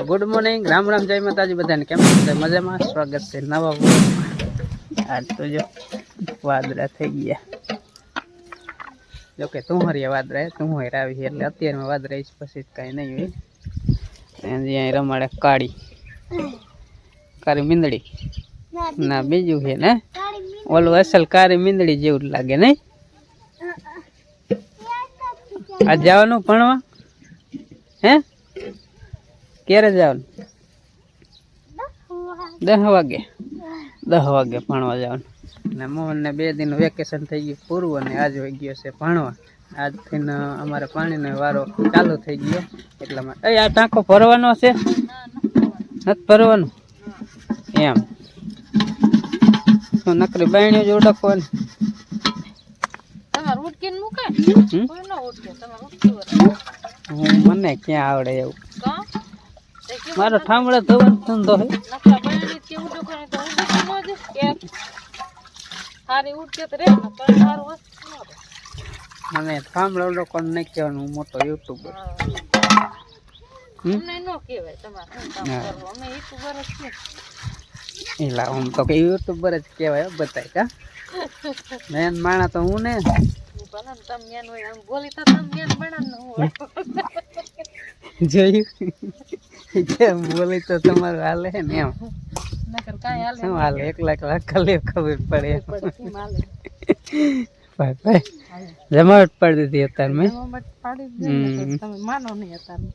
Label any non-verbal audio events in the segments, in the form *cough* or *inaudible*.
તો good morning Ram Ram જય માતાજી બધાને. કેમ છો બધા? મજામાં? સ્વાગત છે નવા વ્લોગમાં. આજ તો જો વાદળા થઈ ગયા. જો કે તું હરિયા વાદળા હે, તું હર આવી એટલે અત્યારમાં વાદળા છે પછી કાંઈ નહીં હોય. અને અહીંયા રમાડે કાળી. કાળી મીંદડી. ના બીજું છે ને? ઓલું અસલ કાળી મીંદડી જેવું જ લાગે નહીં? આ જવાનું ભણવા? હે? ક્યારે જવાનું દસ વાગે. દસ વાગે ભણવા જવાનું ને મોહનને બે દિન વેકેશન થઈ ગયું પૂરું અને આજ હોઈ ગયો છે ભણવા. આજથી અમારે પાણીનો વારો ચાલુ થઈ ગયો. એટલા માટે આ ટાંકો ભરવાનો છે? નથી ભરવાનું? એમ. તો નકરી બાયણીઓ જ ઉડકવાની તમારે ઉટકીને મુકાય? હમ? કોઈ ન ઉટકે તમારે ઉટકી વળે. હું મને ક્યાં આવડે એવું? મારો ઠામડા ધોવાનો ધંધો હે. મને ઠામડા લોકો નહીં કહેવાનું હું મોટો યુટ્યુબર. એલા હું તો કે યુટ્યુબર જ કહેવાય બતાય કા? *laughs* મેન માણા તો હું ને? આમ જોયું. *laughs* કેમ બોલી તો તમારું હાલે ને એમ? શું હાલે? એક લાખ લાખ કલી ખબર પડે. જમાવટ પડી દીધી અત્યારે મેં. માનો નહીં અત્યારે.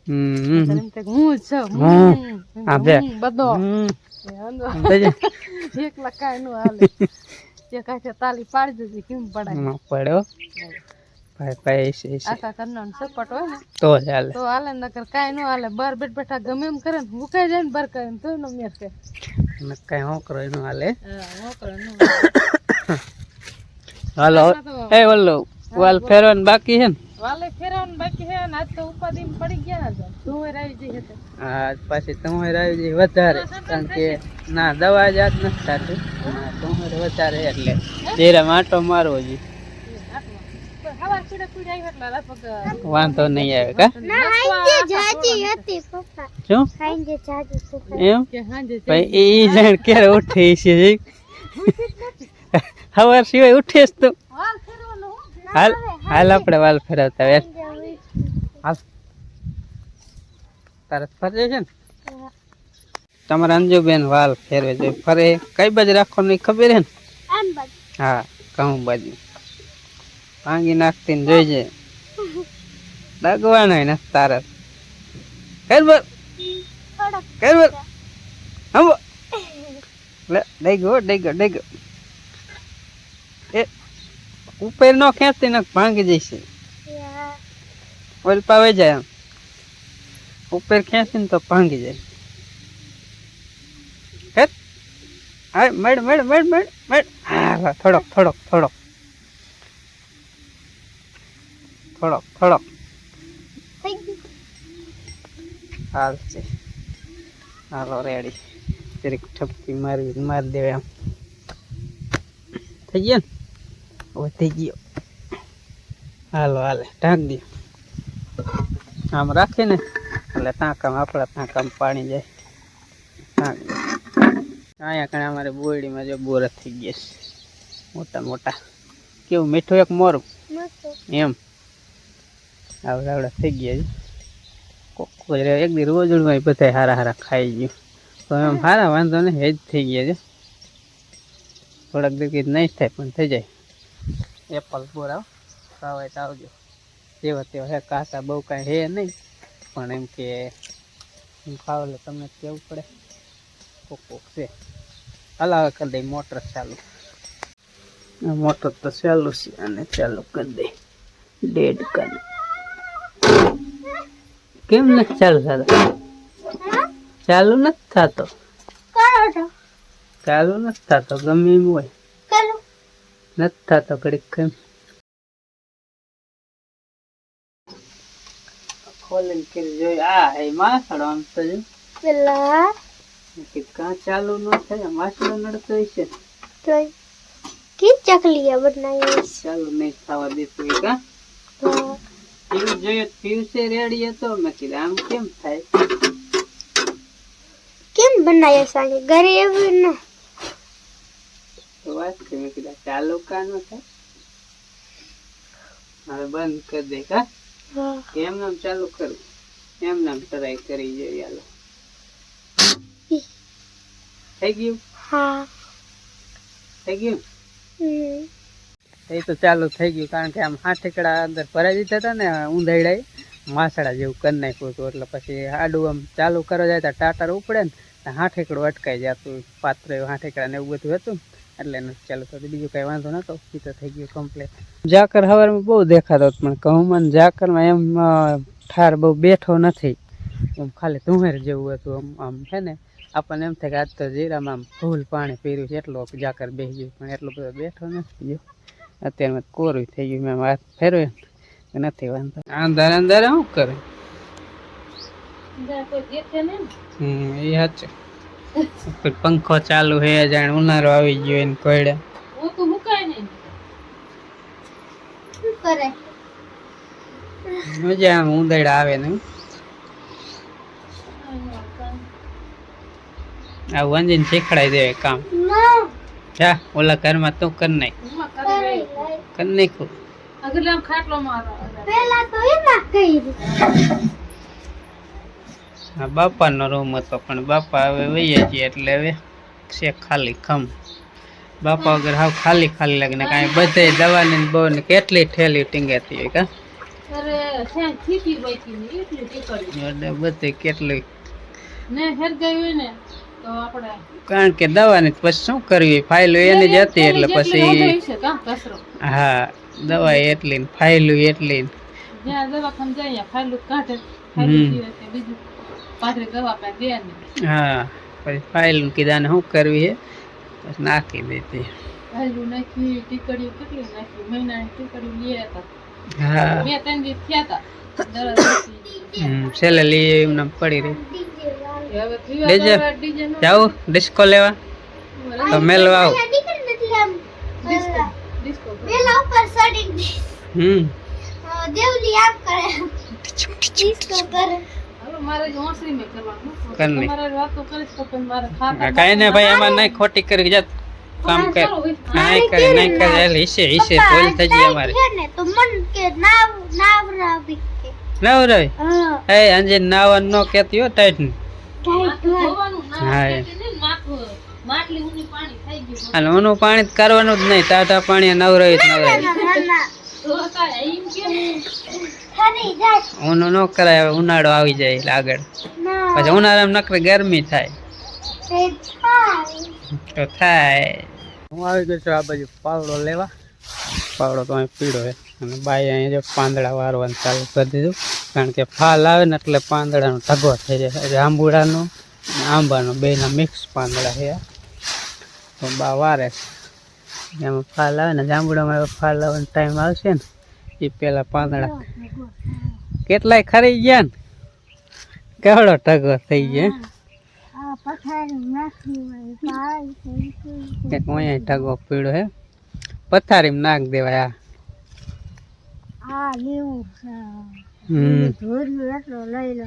હું છું હું, બધો. હમ. એ એકલા કાંઈ નું હાલે. તાલી પાડી દીધી કેમ પડાય? પડ્યો ભાઈ ભાઈ છે છે. આખા કરનાર સપોર્ટ હોય ને તો હાલે. તો હાલે નકર કાંઈ નું હાલે. બાર બેઠ બેઠા ગમે એમ કરે ને મુકાઈ જાય ને બાર કરે ને તો નો મેર કે. કઈ હોકરો એનું હાલે. *coughs* હા મોકળે હાલો. એ વલ્લો વાલ ફેરવાનું બાકી છે ને? વાલે ફેરવાનું બાકી છે ને આજ તો ઉપાધિ પડી ગયા ને તું આવી જઈ હતી આજ પાછી તમારે આવી જાય વધારે કારણ કે ના દવા જ આજ નથી થતી. વધારે એટલે. ધીરે માટો મારવો જોઈએ હવા પીડે પીડે આવી એટલે લગભગ વાંધો નહીં આવે કા? શું? એમ? કે હાંજે ભાઈ એ જાણ ક્યારે ઉઠે છે જી? સવાર સિવાય ઉઠે જ તો. વાલ ફેરવાનું હું હાલ હાલ આપણે વાલ ફેરવતા વેર હાલ. તારે ફરજે છે ને? તમારા અંજુબેન વાલ ફેરવે છે. ફરે કઈ બાજુ રાખવાનું એ ખબર હે ને? હા કહું બાજુ. ભાંગી નાખતી ને જોઈજે દાગવાનો ને તારા. કર બર હમ લે ગયો ડેગો ગયો એ, ઉપર નો ખેંચતી ને ભાંગી જઈશે. ઓલ પાવે જાય ઉપર ખેંચીને તો ભાંગી જાય. હેટ હા મેડ મેડ મેડ મેડ મેડ હા, થોડોક થોડોક થોડોક. થોડોક થોડોક હાલ છે હાલો રેડી જરીક ઠપકી મારવી મારી દેવે આમ. થઈ ગયો ને? હવે થઈ ગયો. હાલો હાલે ઢાંક દે. આમ રાખીને એટલે ટાંકામાં આપણા ટાંકામાં પાણી જાય. ઢાંક અહીંયા કણે અમારે બોરડીમાં જો બોર થઈ ગયા છે. મોટા મોટા. કેવું મીઠું એક મોરું? એમ. આવડા આવડા થઈ ગયા છે. એક દી રોજડમાં બધા હારા હારા ખાઈ ગયું. તો એમ હારા વાંધો નહીં હેજ થઈ ગયા છે. થોડાક દીકરી નહીં થાય પણ થઈ જાય. એપલ બોરાવ ખાવાય તો આવજો. જેવા તેવા હે કાસા બહુ કાંઈ હે નહીં. પણ એમ કે હું ખાવ એટલે તમને કેવું પડે? કોક કોક છે. હલાવે કરી દઈ મોટર ચાલુ. મોટર તો ચાલુ છે અને ચાલુ કરી દઈ ડેડ કરી. કેમ નથી ચાલુ થતો? ચાલુ નથી થતો. ચાલુ નથી થતો ગમે એમ હોય. નથી થતો ઘડીક કેમ ખોલીને કરી જોઈ આ હે માસડો આમ તો જો. કે કાં ચાલુ ન થાય માસડો નડતો હશે. ચાલુ નહીં થવા દેતું એ કાં પીવું જોયું પીવસે રેડી હતો મેં કીધું આમ કેમ થાય? બનાવ્યો સાંજે? ઘરે એવું ન. તો વાત છે મેં કીધા ચાલુ કાન થાય હવે બંધ કરી દે કા એમ નામ ચાલુ કરું એમ નામ ટ્રાય કરી જોઈએ હાલો થઈ ગયું? હા. થઈ ગયું? હમ. એ તો ચાલુ થઈ ગયું, કારણ કે આમ હાથીકડા અંદર ભરાઈ દીધા હતા ને ઊંધાઈડા માસડા જેવું કરી નાખ્યું હતું. એટલે પછી આડું આમ ચાલુ કરવા જાય તો ટાટર ઉપડે ને હાથીકડું અટકાઈ જતું પાત્ર હાથીકડા ને એવું બધું હતું. એટલે એનું ચાલુ થતું. બીજું કાંઈ વાંધો નતો. એ તો થઈ ગયું કમ્પ્લીટ ઝાકર હવારમાં બહુ દેખાતો હતો, પણ કહું ઝાકરમાં એમ ઠાર બહુ બેઠો નથી. એમ ખાલી ધુમેર જેવું હતું આમ આમ છે ને. આપણને એમ થાય કે આજ તો જીરામાં આમ ફૂલ પાણી પીર્યું છે, એટલો ઝાકર બેસી ગયું, પણ એટલો બધો બેઠો નથી ગયો. અત્યારમાં કોરું થઈ ગયું મેં વાત ફેરવે. નથી વાંધો. અંદર અંદર શું કરે. હમ એ સાચું. પંખો ચાલુ હે જાણે ઉનાળો આવી ગયો એને કોયડે. હું તો મુકાય નહીં. શું કરે? મજા આમ ઉંદરડા આવે ને આ વંજીને શીખડાઈ દે કામ. ના. જા ઓલા ઘરમાં તું કર નાખ. કરી નાખ્યું આગળ આમ ખાટલો મારો. પેલા તો એમાં કર્યું. આ બાપાનો રૂમ હતો પણ બાપા હવે વૈયા છીએ એટલે હવે છે ખાલી ખમ. બાપા વગર હાવ ખાલી ખાલી લાગે ને કાંઈ બધે દવાની ને બહુ ને કેટલી ઠેલી ટીંગાતી હોય કા? ને બધે કેટલી ને હેરગાઈ હોય ને કારણ કે દવાની પછી શું કરવી? ફાઇલો એની જ હતી એટલે પછી હા દવા એટલી ને ફાઇલું એટલી ને. હા પછી ફાઇલ કીધાને શું કરવી છે પછી નાખી હતા હા. છેલ્લે લઈ એમને પડી રહી. ડીજે વાળું હવે પીવા લેજે. કરવા ડીજે નો જાવું ડિસ્કો લેવા. તો મેલવા આવું આ દીકરી એટલે આમ ડિસ્કો ડિસ્કો પેલા ઉપર ચડીને હમ. અ, દેવલી આમ કરે. ડિસ્કો કરે હવે મારે જ ઓસરી મેં કરવાનું. કર લે. તમારે વાતો કરીશ તો પણ મારે ખાતા કાંઈ ને ભાઈ આમાં નહીં ખોટી કરી જાત કામ કર. નહીં કરે નહીં કરે એટલે હિસે હિસે ભૂલ થઈ ગઈ અમારે. છે ને તો મન કે નાવ નાવ રાવી કે. નવ રવિ હા. એ અંજે નાવન નો કેતી હો ટાઈટ ને. ટાઈટ હોય હા, હોય. એ. કે નહીં, માથું માટલી ઊંડી પાણી થઈ ગયું અને ઓનું પાણી કરવાનું જ નહીં ટાટા પાણી નવ રવિ જ નવ રવિ ના કરાય હવે ઉનાળો આવી જાય એટલે આગળ. પછી ઉનાળામાં નકરે ગરમી થાય. તે થાય. તો થાય. હું આવી ગયો છું આ બાજુ પાવડો લેવા. પાવડો તો અહીં પીળો છે. અને બાઈ અહીં જો પાંદડા વારવાનું ચાલુ કરી દીધું. કારણ કે ફાલ આવે ને એટલે પાંદડાનો ઢગો થઈ જાય. આંબુડાનો આંબાનો બેના મિક્સ પાંદડા છે. તો બા વારે છે. એમાં ફાલ આવે ને જાંબુડામાં એવા ફાલ આવવાનો ટાઈમ આવશે ને એ પેલા પાંદડા કેટલાય ખરી ગયા ને? કેવડો ટગો થઈ ગયો? એક અહીંયા ટગો પીળો હે પથારીમાં નાખ દેવાય આ. લેવું હમ. લઈ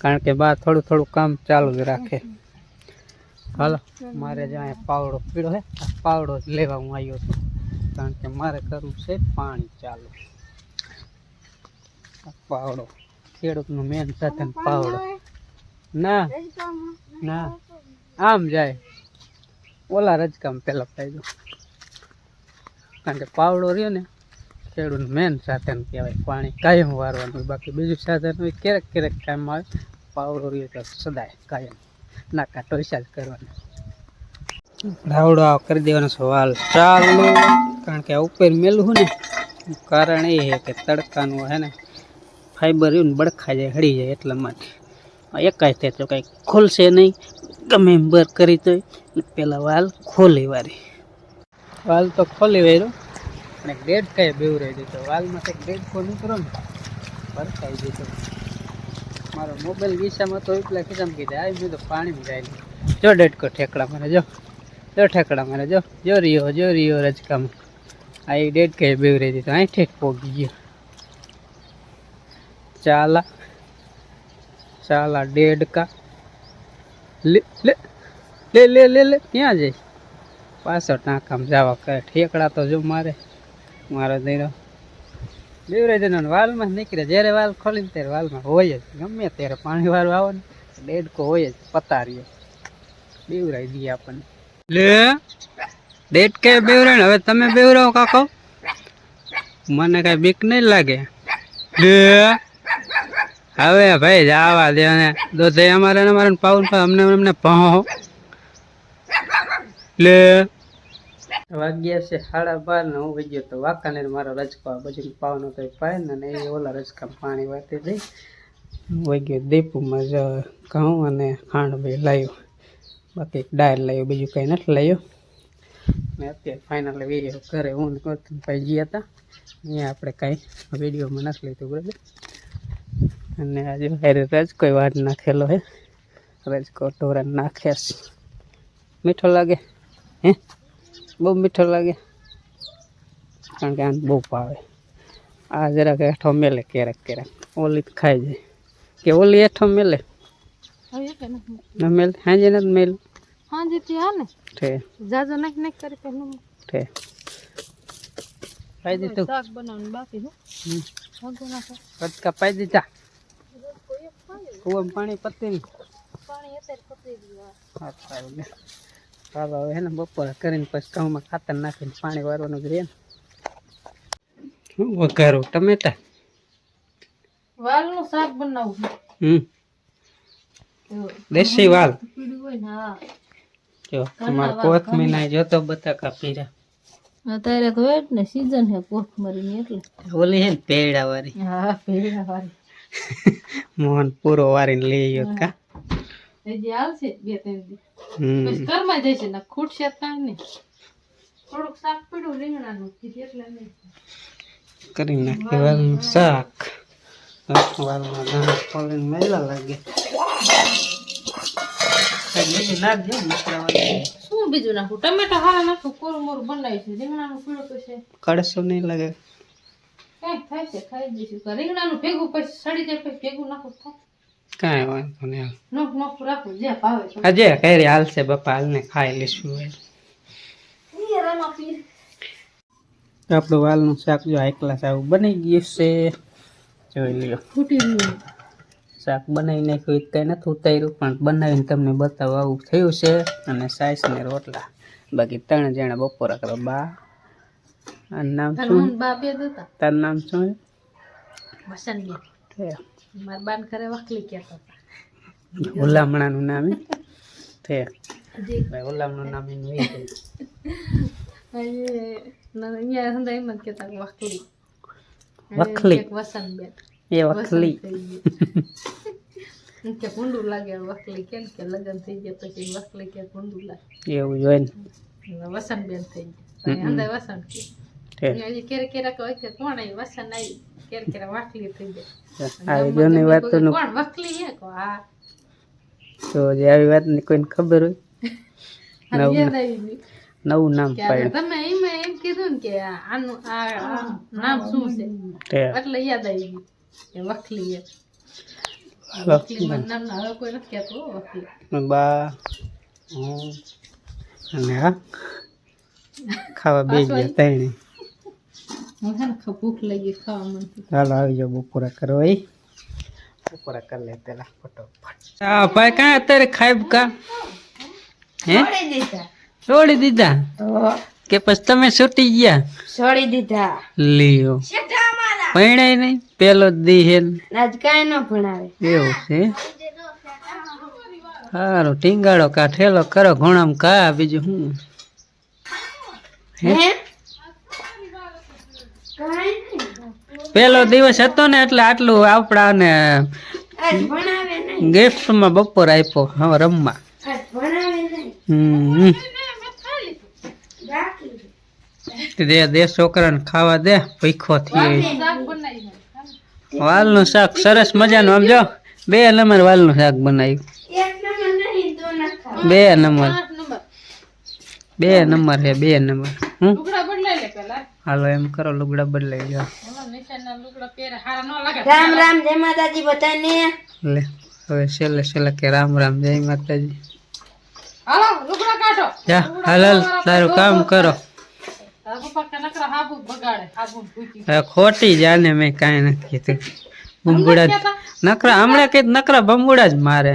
કારણ કે બા થોડું થોડું કામ ચાલુ જ રાખે. હાલો, મારે જ્યાં પાવડો પીળો હે પાવડો લેવા હું આવ્યો છું. કારણ કે મારે કરવું છે પાણી ચાલુ. પાવડો, ખેડૂતનું મેન સાધન પાવડો. ના ના, આમ જાય. ઓલા રજકામ પેલા ફાયદો કારણ કે પાવડો રહ્યો ને ખેડૂત મેન સાધન કહેવાય, પાણી કાયમ વારવાનું. બાકી બીજું સાધન હોય ક્યારેક ક્યારેક કામ આવે પાવડો રહ્યો તો સદાય કાયમ નાકા ટોસા જ કરવાના. રાવડો આ કરી દેવાનો સવાલ ચાલુ. કારણ કે ઉપર મેલું ને કારણ એ છે કે તડકાનું હે ને ફાઈબર રહ્યું બળખા જાય હળી જાય એટલા માટે. એકાય થાય તો કાંઈ ખોલશે નહીં. ગમે બર કરી તો પેલા વાલ ખોલી વારી. વાલ તો ખોલી વાર્યો. અને ડેડ કાંઈ બેવરાઈ દીધો વાલમાં કંઈક ડેડ કો નીકળો ને ભરકાઈ દેતો મારો મોબાઈલ વિસામાં તો એટલા ખિસ્સામાં કીધા આવી મેં તો પાણી જાય જો ડેડકો ઠેકડા મારે, જો. જો ઠેકડા મારે, જો. જો રહ્યો જો રહ્યો રજકામાં. આ ડેડ કાંઈ બેવરાઈ દીધો અહીં ઠેક પોગી ગયો. ચાલા. ચાલા ડેડકા. લે લે લે લે લે ક્યાં જઈશ પાછળ ટાંકામ જવા કરે. ઠેકડા તો જો મારે. મારો દઈરો દેવરાજ વાલમાં નીકળે, જ્યારે વાલ ખોલીને ત્યારે વાલમાં હોય જ. ગમે ત્યારે પાણી વાળું આવે ને, ડેડકો હોય જ, પતારીએ. બેવરાઈ દઈએ આપણને. લે ડેડ કે બેવરાય હવે તમે બેવરાવો કાકો. મને કઈ બીક નહીં લાગે. લે, હવે ભાઈ જવા દે ને દોધે અમારે અમારે પાઉન, અમને અમને પહો. લે વાગ્યા છે સાડા બાર ને હું ગયો તો વાંકાને મારો રજકો આ બાજુ પાવનો તો પાય ને એ ઓલા રજકા પાણી વાતી જઈ વહી ગયો દીપુમાં જ ઘઉં અને ખાંડ બે લાવ્યો બાકી ડાયર લાવ્યો બીજું કંઈ નથી લાવ્યો ને અત્યારે ફાઇનલ વીડિયો ઘરે હું ભાઈ ગયા હતા અહીંયા આપણે કાંઈ વિડીયોમાં નથી લીધું, બરાબર? અને આજે હારે રજકો વાર નાખેલો હે. રજકો ઢોરા નાખ્યા મીઠો લાગે, હે? બહુ મીઠો લાગે. કારણ કે આને બહુ ભાવે. આ જરાક હેઠો મેલે ક્યારેક ક્યારેક. ઓલી તો ખાઈ જાય. કે ઓલી હેઠો મેલે? હવે કે નથી ન મેલે? હાજે નથી મેલ? હા જેથી હા ને. ઠે. જાજો નાખ નાખ કરી પેલું ઠે. પાઈ દીધું. શાક બનાવવાનું બાકી છે. હમ. વાંધો ના થાય. કટકા પાઈ દીધા. કુવામાં પાણી પતી ને પાણી અત્યારે પતી ગયું હા. સારું લે ચાલો હવે હે ને બપોરે કરીને પછી ઘઉંમાં ખાતર નાખીને પાણી વારવાનું જ રહે ને. વઘારો? ટમેટા? વાલનું શાક બનાવવું હમ. દેશી વાલ? હા. જો તમારે કોથમી ના જોતો બટાકા પીરા અત્યારે તો વેટ ને સીઝન છે કોથમરીની એટલે. ઓલી હે ને પેડા વાળી હા પેડા વાળી મોહન પૂરો વારીને લઈ ગયો કા? હજી આવશે બે ત્રણ દી હમ પછી ઘરમાં જશે ને ખૂટશે કાંઈ નહીં થોડુંક શાક પડ્યું રીંગણાનું. એટલે કરી નાખી વાલનું શાક. વાલમાં દાણા ફોલીને મેલા લાગે. શું બીજું નાખું? ટમેટા હારા નાખું કોરું મોરું બનાવ્યું છે. રીંગણાનું પીળું પછી કડસો નહીં લાગે. કાંઈક થાય છે ખાઈ જઈશું. રીંગણાનું ભેગું પછી સડી જાય પછી ભેગું નાખું થાય કાંઈ વાંધો નહીં નોખ નોખ રાખું જે ભાવે છે. હજે કઈ હાલશે બાપા હાલને ખાઈ લઈશું આપણું વાલનું શાક જો હાઈ ક્લાસ આવું બની ગયું છે. જોઈ લ્યો. ફૂટી શાક બનાવી નાખ્યું કંઈ નથી ઉતાર્યું પણ બનાવીને તમને બતાવવા આવું થયું છે. અને સાઈસ ને રોટલા. બાકી ત્રણ જણા બપોરા કરો બા નામ શું? તારું નામ શું? વસન બે છે મારા બાન ખરે વખલી કહેતા હતા. હુલામણાનું *laughs* નામ છે હજી નામ એનું એ છે હજી ના, અહીંયા હંધા એમ જ કહેતા કે વખલી. વખલી. એક એ વખલી. કે ભૂંડું લાગે વકલી કેમ કે લગ્ન થઈ ગયા પછી વકલી કે કુંડું લાગે. એવું જોઈ ને. વસન બેન થઈ ગયા. અંદર વસન કે કેરે કેરે કહે કે કોણ આવી વસન આવી કેરે કેરે વાકલી થઈ જાય. આવી જોની વાતોનું કોણ વકલી હે કો? આ તો જે આવી વાતની કોઈને ખબર હોય? *laughs* નવું યાદ આવી ગયું. નવું નામ પાડ્યું. તમે એમ એમ કીધું ને કે આનું આ આ નામ શું છે? એટલે યાદ આવી ગયું કે વકલી હે વકલી નામ. ના કોઈ નથી કહેતો વકલી બા અને હા ખાવા બે ગયા ત્રણે ખ- ભૂખ લાગી ખાવા મન. ચાલો આવી જાઓ બપોરા કરવા એ બપોરા કરી લે પેલા ફટોફટ. હા ભાઈ કાં અત્યારે ખાઈ કા? હે? છોડી દીધા. કે પછી તમે છૂટી ગયા? છોડી દીધા. લ્યો. ભણાય નહીં પેલો દી હે. આજ કાંઈ ન ભણાવે. એવું છે? સારું ટીંગાડો કા ઠેલો કરો ઘણામ કા બીજું હે? હે કાંઈ નહીં પેલો દિવસ હતો ને એટલે આટલું આપણાને ગિફ્ટમાં બપોર આપ્યો હવે રમવા. હમ. દે દે છોકરાને ખાવા દે ભીખો થઈ. વાલનું શાક સરસ મજાનું આમ જો બે નંબર વાલનું શાક બનાવ્યું. બે નંબર નંબર. બે નંબર હે બે નંબર. હું હાલો એમ કરો લુગડા બદલાઈ જાઓ. રામ રામ જય માતાજી બધાને. લે હવે છેલ્લે છેલ્લે કે રામ રામ જય માતાજી. હાલો લુગડા કાઢો. જા હાલ હાલ તારું કામ કરો. ખોટી જાને મેં કાંઈ નથી કીધું. બંબુડા નકરા હમણાં કઈ નકરા બંબુડા જ મારે.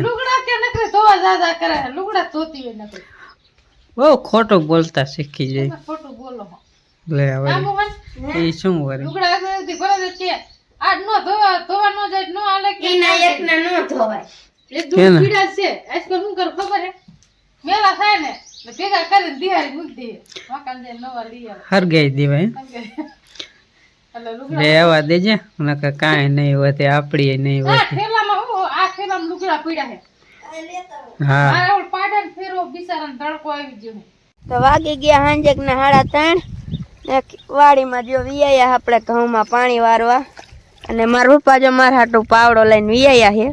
બહુ ખોટું બોલતા શીખી જાય. ખોટું બોલો. લે હવે. આમ હોય એ શું વરે લુગડા એકથી ભરે દે કે આજ નો ધોવા ધોવા નો જાય નો હાલે કે એના એકના નો ધોવાય. એ દૂધ કેના? પીડા છે. આજકાલ શું કરું ખબર હે મેલા થાય ને એટલે ભેગા કરીને દિહારી મૂકી દઈએ. મકાન જાય નવા લઈ આવે. હરગાઈ દેવાય એટલે લુગડા લે આવવા દેજે. નકર કાંઈ નહીં વધે આપડી નહીં આ વધે થેલામાં હું આ થેલામાં લુગડા પીડા હે. હા મારા ઓલ પાડાને ફેરવો બિચારાને તડકો આવી ગયો હે તો વાગી ગયા હાંજેક ના સાડા ત્રણ. ને વાડીમાં જો વિયા આપણે ઘઉંમાં પાણી વારવા. અને મારા પપ્પા જો મારા હાટું પાવડો લઈને વિયા છે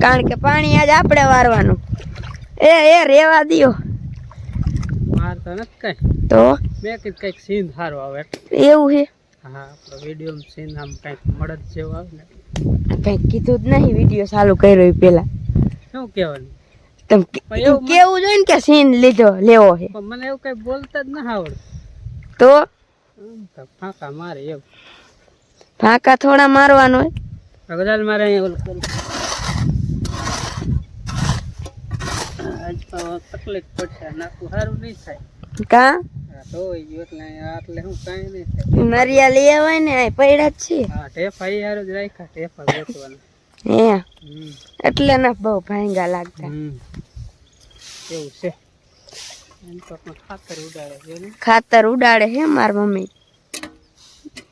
કારણ કે પાણી આજ આપણે વારવાનું. એ એ રેવા દો તો નથી કઈ. તો? મેં કીધું કંઈક સીન સારું આવે. એવું છે? હા આપણો વીડિયો સીન આમ કંઈક મળદ જેવું આવે ને. કઈ કીધું જ નહીં વીડિયો ચાલુ કર્યો પેલા શું કહેવાનું? તમે એવું કેવું જોઈએ ને કે સીન લીધો લેવો છે? મને એવું કઈ બોલતા જ ના આવડે. તો? ફાંકા મારે એવું ફાંકા થોડા મારવાનો હોય. અગદાલ મારે અહીંયા ઓલું કરી. આજ તો તકલીફ પડશે નાખું સારું નહીં થાય. કા? તો એટલે આટલે હું કાંઈ નહીં થાય. નરિયા લઈ ને આ પડ્યા જ છે. હા ટેફા એ હારું જ રાખ્યા ટેફા વેચવાના હે? હમ. એટલે ના બહુ ભાંગા લાગતા. હમ. એવું છે. એમ ખાતર ઉડાડે છે ને. ખાતર ઉડાડે હે માર મમ્મી.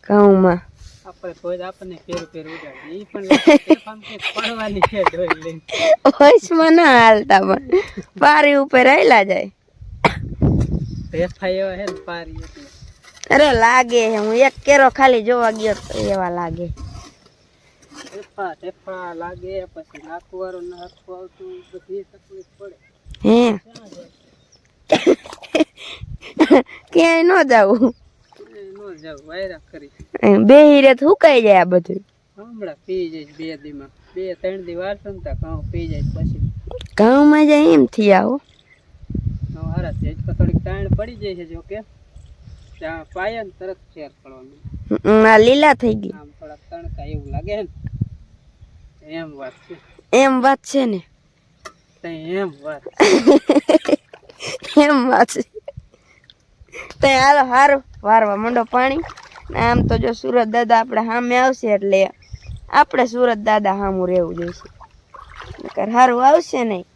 ઘઉંમાં. આપણે કોઈ જ આપણને પેર પેર ઉડાડે. એ પણ ટેફામાં કંઈક પડવાની છે ડોઈ લઈને. ઓઈસમાં ના હાલતા પણ. પારી ઉપર આયલા જાય. ટેફા એવા છે ને પારી એટલે. અરે લાગે હે હું એક કેરો ખાલી જોવા ગયો તો એવા લાગે. ટેફા ટેફા લાગે પછી નાખવાનું નાખવું આવતું બધી તકલીફ પડે. હે. ન જાવું. બે જાવ વાયરા કરી. બેહી રે તો હુકાઈ જાય આ બધું? હમણાં પી જાય બે દીમાં. બે ત્રણ દી વાર ઘઉં પી જાય પછી. ઘઉંમાં જાય એમ થી આવો. હારા છે થોડીક તાણ પડી જાય છે જો કે ત્યાં પાયા ને તરત ફેર પડવાનું. આ લીલા થઈ ગઈ. આમ થોડાક તણકા એવું લાગે ને. એમ વાત છે. એમ વાત છે ને? એમ વાત. *laughs* એમ વાત છે. તો હાલો, હારું. વારવા મંડો પાણી. આમ તો જો સુરત દાદા આપણે સામે આવશે એટલે આપણે સુરત દાદા સામું રહેવું જોઈશે. નકર સારું આવશે નહીં.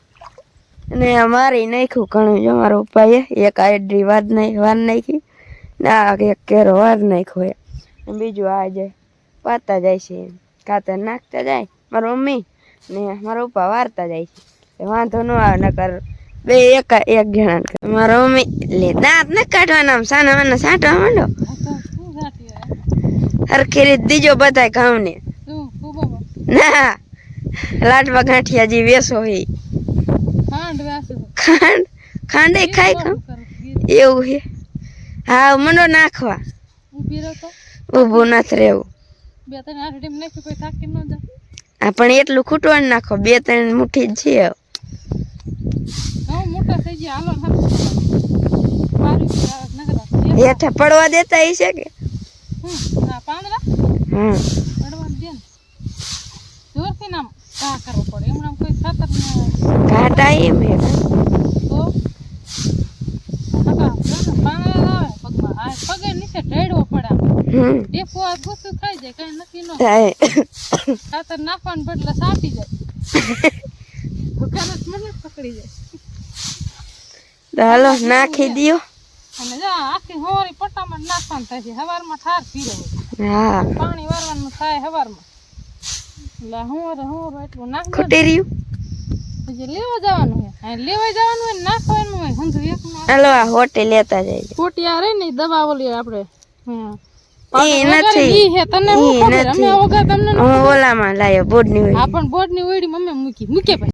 અને મારી નાખ્યું ઘણું જો મારો પપ્પાએ. એક આડરી વાર નાખી વાર નાખી. ના એક કેરો વાર નાખ્યો એ. બીજું આ જાય પાતા જાય છે ખાતર નાખતા જાય મારી મમ્મી ને મારા પપ્પા વારતા જાય છે. વાંધો ન આવે, નકર બે એક એક જણા મારા મમ્મી, લે, દાંત ને કાઢવાના, આમ સાના વાના સાંટવા માંડો. હરખી રીત દીજો બધાય ઘઉંને. શું શું ના, લાડવા ગાંઠિયા જી વેસો હે ખાંડ ખાંડ ખાઈ ખાય એવું હે? હા, મંડો નાખવા. ઊભી નથી રહેવું. બે ન પણ એટલું ખૂટવાનું નાખો. બે ત્રણ મુઠ્ઠી જ છે. હેઠા પડવા દેતા હશે કે? હમ. પાંદડા પડવા દે ને? જોરથી નામ કા ઘાટા એમ હે પગે નીચે ઢેડવો પડે ડેફો આ ગુસ્સું ખાઈ જાય કઈ નક્કી ન થાય. ખાતર નાખવાનું બદલે સાટી જાય. *laughs* દુકાન મને પકડી જાય. તો હાલો નાખી દ્યો. અને જો આખી હોરી પટામાં નાખવાનું થાય છે. હવારમાં ઠાર પીરો. હા. પાણી વારવાનું થાય હવારમાં. એટલે હોરે હોરે એટલું નાખ ખૂટી રહ્યું? પછી લેવા જવાનું છે. લેવા જવાનું હોય નાખવાનું હોય હંધુ એક હાલો આ હોટે લેતા જાય ખોટી આ રહી ને દવા ઓલી આપણે હે હું હું ઓલામાં લાયો બોર્ડની ની આપણ પણ બોર્ડની ઓયડી મમ્મી મૂકી. મૂકે ભાઈ.